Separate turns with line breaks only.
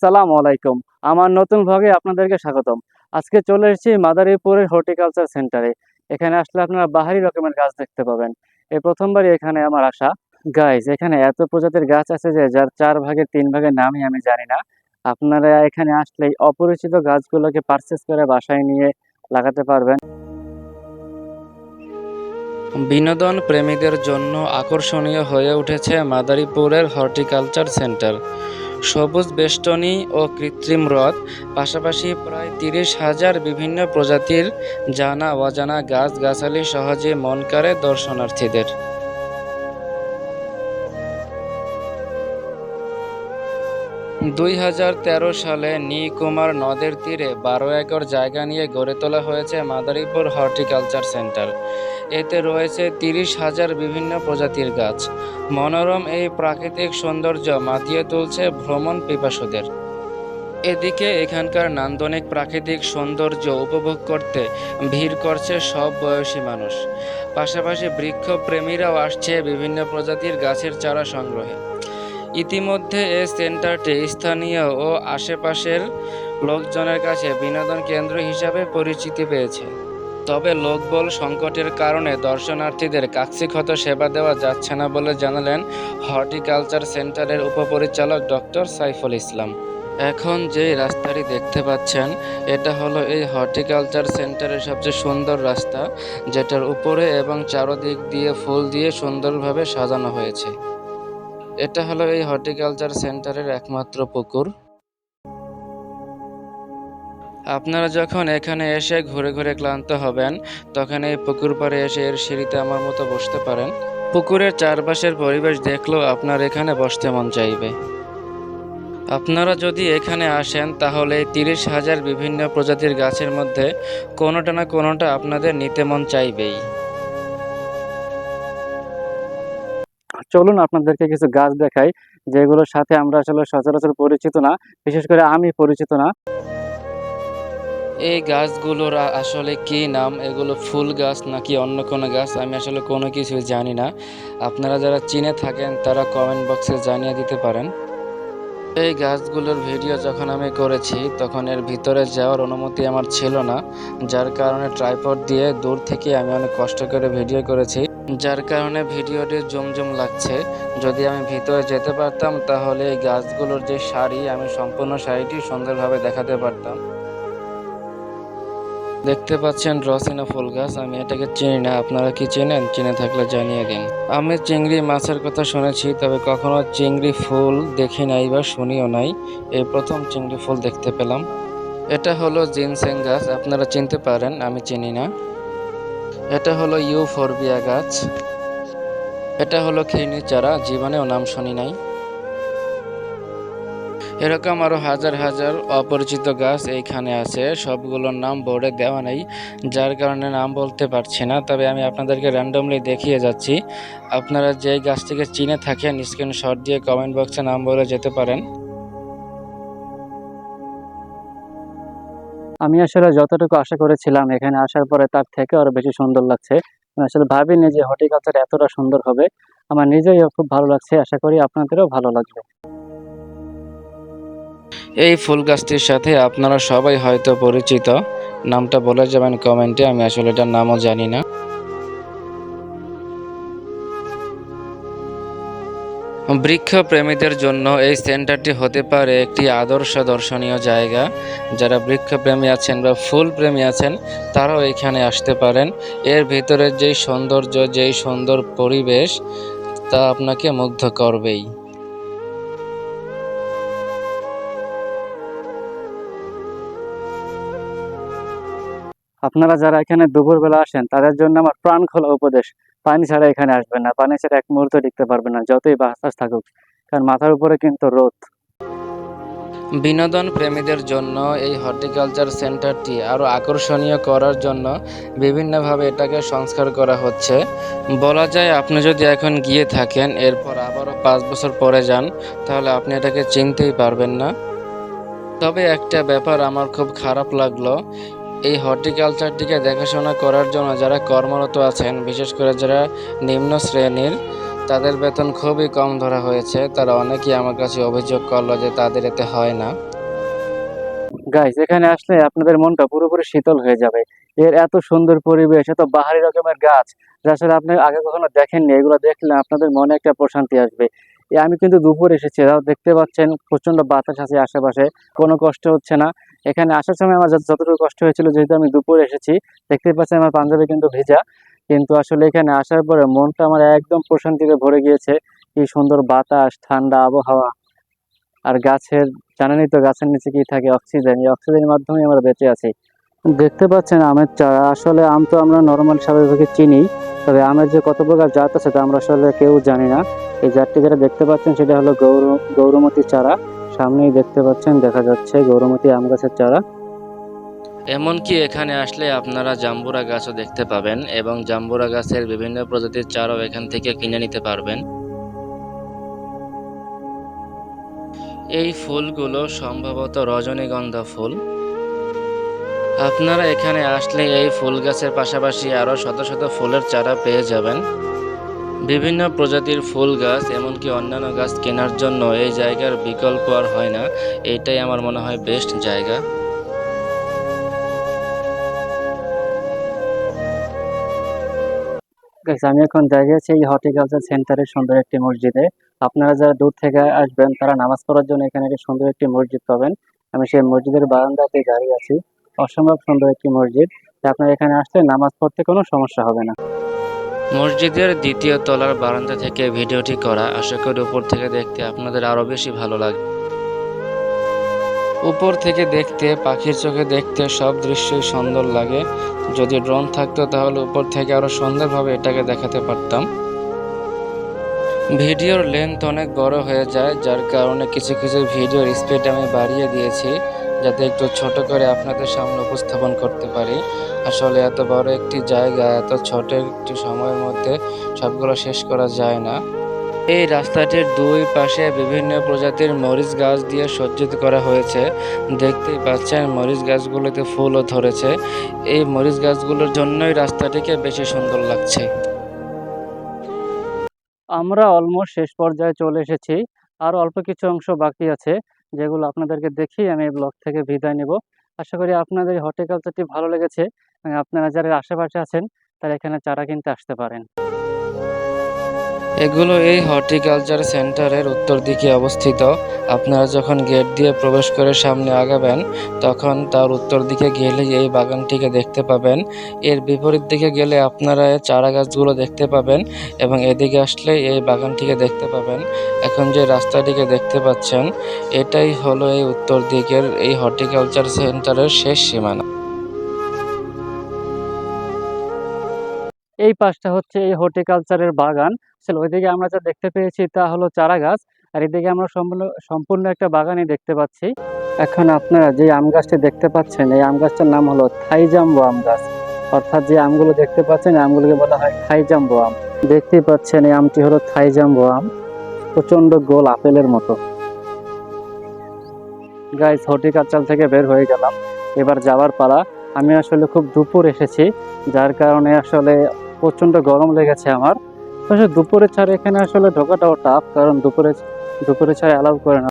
আসসালামু আলাইকুম। আমার নতুন ভ্লগে আপনাদেরকে স্বাগতম। আজকে চলে এসেছি মাদারীপুরের হর্টিকালচার সেন্টারে। এখানে আসলে আপনারা বাহারি রকমের গাছ দেখতে পাবেন। এই প্রথমবারই এখানে আমার আসা। গাইজ এখানে এত প্রজাতির গাছ আছে যে যার চার ভাগের তিন ভাগের নামই আমি জানি না। আপনারা এখানে আসলে অপরিচিত গাছগুলোকে পারচেস করে বাসায় নিয়ে লাগাতে পারবেন। বিনোদন প্রেমীদের জন্য আকর্ষণীয় হয়ে উঠেছে মাদারীপুরের হর্টিকালচার সেন্টার। সবুজ বেষ্টনী ও কৃত্রিম হ্রদ, পাশাপাশি প্রায় তিরিশ হাজার বিভিন্ন প্রজাতির জানা অজানা গাছগাছালি সহজে মন কাড়ে দর্শনার্থীদের। দুই হাজার তেরো সালে নীকুমার নদের তীরে বারো একর জায়গা নিয়ে গড়ে তোলা হয়েছে মাদারীপুর হর্টিকালচার সেন্টার। এতে রয়েছে তিরিশ হাজার বিভিন্ন প্রজাতির গাছ। মনোরম এই প্রাকৃতিক সৌন্দর্য মাতিয়ে তুলছে ভ্রমণ পিপাসুদের। এদিকে এখানকার নান্দনিক প্রাকৃতিক সৌন্দর্য উপভোগ করতে ভিড় করছে সব বয়সী মানুষ। পাশাপাশি বৃক্ষ প্রেমীরাও আসছে বিভিন্ন প্রজাতির গাছের চারা সংগ্রহে। ইতিমধ্যে এই সেন্টারটি স্থানীয় ও আশেপাশের লোকজনের কাছে বিনোদন কেন্দ্র হিসাবে পরিচিতি পেয়েছে। তবে লোকবল সংকটের কারণে দর্শনার্থীদের কাক্সিক্ষত সেবা দেওয়া যাচ্ছে না বলে জানালেন হর্টিকালচার সেন্টারের উপপরিচালক ডক্টর সাইফুল ইসলাম। এখন যে রাস্তাটি দেখতে পাচ্ছেন, এটা হলো এই হর্টিকালচার সেন্টারের সবচেয়ে সুন্দর রাস্তা, যেটার উপরে এবং চারদিক দিয়ে ফুল দিয়ে সুন্দরভাবে সাজানো হয়েছে। এটা হলো এই হর্টিকালচার সেন্টারের একমাত্র পুকুর। আপনারা যখন এখানে এসে ঘুরে ঘুরে ক্লান্ত হবেন, তখন এই পুকুর পাড়ে এসে এর সিঁড়িতে আমার মতো বসতে পারেন। পুকুরের চারপাশের পরিবেশ দেখলেও আপনার এখানে বসতে মন চাইবে। আপনারা যদি এখানে আসেন, তাহলে তিরিশ হাজার বিভিন্ন প্রজাতির গাছের মধ্যে কোনোটা না কোনোটা আপনাদের নিতে মন চাইবেই। চলুন আপনাদেরকে কিছু গাছ দেখাই, যেগুলোর সাথে আমরা আসলে সচরাচর পরিচিত না, বিশেষ করে আমি পরিচিত না। এই গাছগুলোর আসলে কি নাম? এগুলো ফুল গাছ নাকি অন্য কোনো গাছ? আমি আসলে কোনো কিছু জানি না। আপনারা যারা চিনে থাকেন, তারা কমেন্ট বক্সে জানিয়ে দিতে পারেন। এই গাছগুলোর ভিডিও যখন আমি করেছি, তখন এর ভিতরে যাওয়ার অনুমতি আমার ছিল না, যার কারণে ট্রাইপড দিয়ে দূর থেকে আমি অনেক কষ্ট করে ভিডিও করেছি। যার কারণে ভিডিওটি জমজম লাগছে। যদি আমি ভিতরে যেতে পারতাম, তাহলে এই গাছগুলোর যে শাড়ি আমি সম্পূর্ণ শাড়িটি সুন্দরভাবে দেখাতে পারতাম। দেখতে পাচ্ছেন রসিনা ফুল গাছ, আমি এটাকে চিনি না। আপনারা কি চেনেন? চিনে থাকলে জানিয়ে দিন। আমি চিংড়ি মাছের কথা শুনেছি, তবে কখনো চিংড়ি ফুল দেখি নাই বা শুনিও নাই। এই প্রথম চিংড়ি ফুল দেখতে পেলাম। এটা হলো জিনসেং গাছ, আপনারা চিনতে পারেন, আমি চিনি না। এটা হলো ইউফোরবিয়া গাছ। এটা হলো খিরনি চারা, জীবনেও নাম শুনি নাই। এরকম আরও হাজার হাজার অপরিচিত গাছ এইখানে আছে, সবগুলোর নাম বোর্ডে দেওয়া নেই, যার কারণে নাম বলতে পারছি না, তবে আমি আপনাদেরকে র্যান্ডমলি দেখিয়ে যাচ্ছি। আপনারা যে গাছটিকে চিনে থাকেন স্ক্রিনশট দিয়ে কমেন্ট বক্সে নাম বলে যেতে পারেন। আমি আসলে যতটুকু আশা করেছিলাম এখানে আসার পরে তার থেকে আরও বেশি সুন্দর লাগছে। আসলে ভাবিনি যে হর্টিকালচার এতটা সুন্দর হবে। আমার নিজেই খুব ভালো লাগছে, আশা করি আপনাদেরও ভালো লাগবে। এই ফুল গাছটির সাথে আপনারা সবাই হয়তো পরিচিত। নামটা বলে যাবেন কমেন্টে, আমি আসলে এটার নামও জানি না। বৃক্ষ প্রেমীদের জন্য এই সেন্টারটি হতে পারে একটি আদর্শ দর্শনীয় জায়গা। যারা বৃক্ষ প্রেমী আছেন বা ফুল প্রেমী আছেন, তারাও এখানে আসতে পারেন। এর ভিতরে যেই সৌন্দর্য, যেই সুন্দর পরিবেশ, তা আপনাকে মুগ্ধ করবেই। আপনারা যারা এখানে দুপুরবেলা আসেন, তাদের জন্য আমার প্রাণ খোলা উপদেশ। পানি ছাড়া এখানে আসবেন না। পানি ছাড়া এক মুহূর্ত টিকতে পারবেন না, যতই বাতাস থাকুক, কারণ মাথার উপরে কিন্তু রোদ। বিনোদন প্রেমীদের জন্য এই হর্টিকালচার সেন্টারটি আরও আকর্ষণীয় করার জন্য বিভিন্নভাবে এটাকে সংস্কার করা হচ্ছে। বলা যায়, আপনি যদি এখন গিয়ে থাকেন, এরপর আবারও পাঁচ বছর পরে যান, তাহলে আপনি এটাকে চিনতেই পারবেন না। তবে একটা ব্যাপার আমার খুব খারাপ লাগল এই হর্টিকালচারটিকে দেখাশোনা করার জন্য যারা কর্মরত আছেন, বিশেষ করে যারা নিম্ন শ্রেণির, তাদের বেতন খুবই কম ধরা হয়েছে। তারা অনেকেই আমার কাছে অভিযোগ করল যে তাদের এতে হয় না। গাইস এখানে আসলে আপনাদের মনটা পুরোপুরি শীতল হয়ে যাবে। এর এত সুন্দর পরিবেশ, এত বাহারি রকমের গাছ যা আসলে আপনি আগে কখনো দেখেননি, এগুলো দেখলে আপনাদের মনে একটা প্রশান্তি আসবে। আমি কিন্তু দুপুর এসেছি। দেখতে পাচ্ছেন প্রচণ্ড বাতাস আছে আশেপাশে। কোনো কষ্ট হচ্ছে না। এখানে আসার সময় আমার যতটুকু কষ্ট হয়েছিল, যেহেতু আমি দুপুর এসেছি, দেখতে পাচ্ছেন আমার পাঞ্জাবি কিন্তু ভেজা। কিন্তু আসলে এখানে আসার পরে মনটা আমার একদম প্রশান্তিতে ভরে গিয়েছে। কি সুন্দর বাতাস, ঠান্ডা আবহাওয়া। আর গাছের, জানেনই তো গাছের নিচে কি থাকে, অক্সিজেন। এই অক্সিজেনের মাধ্যমে আমরা বেঁচে আছি। দেখতে পাচ্ছেন আমের চারা। আসলে আম তো আমরা নর্মাল স্বাভাবিকভাবে চিনি। তবে আমের যে কত প্রকার জাত আছে তা আমরা আসলে কেউ জানি না। এই জাতটি যেটা দেখতে পাচ্ছেন সেটা হলো গৌর, গৌরমতী চারা। সামনেই দেখতে পাচ্ছেন, দেখা যাচ্ছে গৌরমতী আম গাছের চারা। এমনকি এখানে আসলে আপনারা জাম্বুরা গাছও দেখতে পাবেন এবং জাম্বুরা গাছের বিভিন্ন প্রজাতির চারাও এখান থেকে কিনে নিতে পারবেন। এই ফুলগুলো সম্ভবত রজনীগন্ধা ফুল। আপনারা এখানে আসলে এই ফুল গাছের পাশাপাশি আরও শত শত ফুলের চারা পেয়ে যাবেন। বিভিন্ন প্রজাতির ফুল গাছ, এমনকি অন্যান্য গাছ কেনার জন্য এই জায়গার বিকল্প আর হয় না। এটাই আমার মনে হয় বেস্ট জায়গা। আমি এখন দাঁড়িয়েছি এই হর্টিকালচার সেন্টারের সুন্দর একটি মসজিদে। আপনারা যারা দূর থেকে আসবেন, তারা নামাজ পড়ার জন্য এখানে একটি সুন্দর একটি মসজিদ পাবেন। আমি সেই মসজিদের বারান্দাতে দাঁড়িয়ে আছি। অসম্ভব সুন্দর একটি মসজিদ। আপনারা এখানে আসলে নামাজ পড়তে কোনো সমস্যা হবে না। মসজিদের দ্বিতীয় তলার বারান্দা থেকে ভিডিওটি করা আশা করি উপর থেকে দেখতে আপনাদের আরও বেশি ভালো লাগে উপর থেকে দেখতে, পাখির চোখে দেখতে সব দৃশ্যই সুন্দর লাগে। যদি ড্রোন থাকতো তাহলে উপর থেকে আরও সুন্দরভাবে এটাকে দেখাতে পারতাম। ভিডিওর লেন্থ অনেক বড় হয়ে যায়, যার কারণে কিছু কিছু ভিডিওর স্পিড আমি বাড়িয়ে দিয়েছি। যাতে একটু ছোট করে আপনাদের সামনে উপস্থাপন করতে পারি। আসলে এত বড় একটি জায়গা, এত ছোট একটি সময়ের মধ্যে সবগুলো শেষ করা যায় না। এই রাস্তাটির দুই পাশে বিভিন্ন প্রজাতির মরিচ গাছ দিয়ে সজ্জিত করা হয়েছে। দেখতেই পাচ্ছেন, মরিচ গাছগুলোতে ফুলও ধরেছে। এই মরিচ গাছগুলোর জন্যই রাস্তাটিকে বেশি সুন্দর লাগছে। আমরা অলমোস্ট শেষ পর্যায়ে চলে এসেছি। আর অল্প কিছু অংশ বাকি আছে। যেগুলো আপনাদেরকে দেখিয়ে আমি এই ব্লগ থেকে বিদায় নেব। আশা করি আপনাদের হর্টিকালচারটি ভালো লেগেছে। আপনারা যারা আশেপাশে আছেন, তারা এখানে চারা কিনতে আসতে পারেন। এগুলো এই হর্টিকালচার সেন্টারের উত্তর দিকে অবস্থিত। আপনারা যখন গেট দিয়ে প্রবেশ করে সামনে আগাবেন, তখন তার উত্তর দিকে গেলে এই বাগানটিকে দেখতে পাবেন। এর বিপরীত দিকে গেলে আপনারা চারা গাছগুলো দেখতে পাবেন এবং এদিকে আসলে এই বাগানটিকে দেখতে পাবেন। এখন যে রাস্তাটিকে দেখতে পাচ্ছেন, এটাই হলো এই উত্তর দিকের এই হর্টিকালচার সেন্টারের শেষ সীমানা। এই পাশটা হচ্ছে এই হর্টিকালচারের বাগান। আসলে ওইদিকে আমরা যা দেখতে পেয়েছি তা হলো চারা গাছ আর এদিকে আমরা সম্পূর্ণ সম্পূর্ণ একটা বাগানই দেখতে পাচ্ছি। এখন আপনারা যে আম গাছটি দেখতে পাচ্ছেন, এই আম গাছটার নাম হলো থাইজাম্বো আম গাছ। অর্থাৎ যে আমগুলো দেখতে পাচ্ছেন আমগুলোকে বলা হয় থাইজাম্বো আম। দেখতেই পাচ্ছেন, এই আমটি হলো থাইজাম্বো আম। প্রচণ্ড গোল আপেলের মতো। গাইস হর্টিকালচার থেকে বের হয়ে গেলাম। এবার যাওয়ার পালা। আমি আসলে খুব দুপুর এসেছি, যার কারণে আসলে প্রচণ্ড গরম লেগেছে আমার। আসলে দুপুরে ছাড়া এখানে আসলে ঢোকাটাও টাফ কারণ দুপুরে দুপুরে ছাড়া অ্যালাউ করে না।